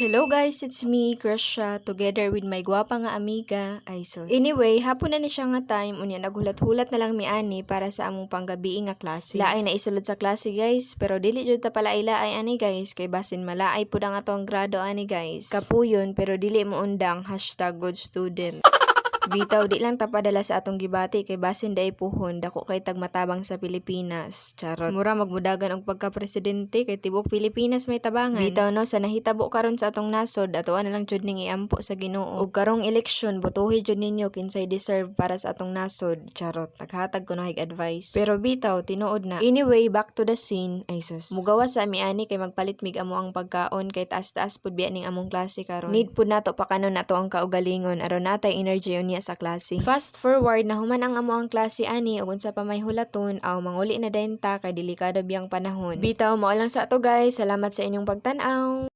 Hello guys, it's me, Krisha, together with my gwapa nga amiga, Isos. Anyway, hapon na ni siya nga time, unya naghulat-hulat na lang mi ani para sa among panggabi nga klase. Laay na isulod sa klase guys, pero dili jud ta pala ilaay ani guys, kay basin malaay pud ang atong grado ani guys. Kapuyon, pero dili mo undang, hashtag good student. Bitaw, di lang tapadala sa atong gibati kay basin day puhon dako kay tagmatabang sa Pilipinas. Charot. Mura magmudagan og pagka-presidente kay tibok Pilipinas may tabangan. Bitaw no sa nahitabo karon sa atong nasod atoan na lang jud ning iampo sa Ginoo. Ug karong eleksyon botohi jud ninyo kinsay deserve para sa atong nasod. Charot. Naghatag ko hig advice. Pero bitaw tinuod na. Anyway, back to the scene. Ay sus. Mugawa sa amiani kay magpalit mig amo ang pagkaon kay taas-taas pud biya ning among klase karon. Need pud nato pa kanon nato ang kaugalingon aron natay energy unya sa klase. Fast forward na human ang amo ang klase ani ug unsa pa may hulaton aw manguli na denta kay delikado biyang panahon. Bitaw mao lang sa ato guys. Salamat sa inyong pagtan-aw.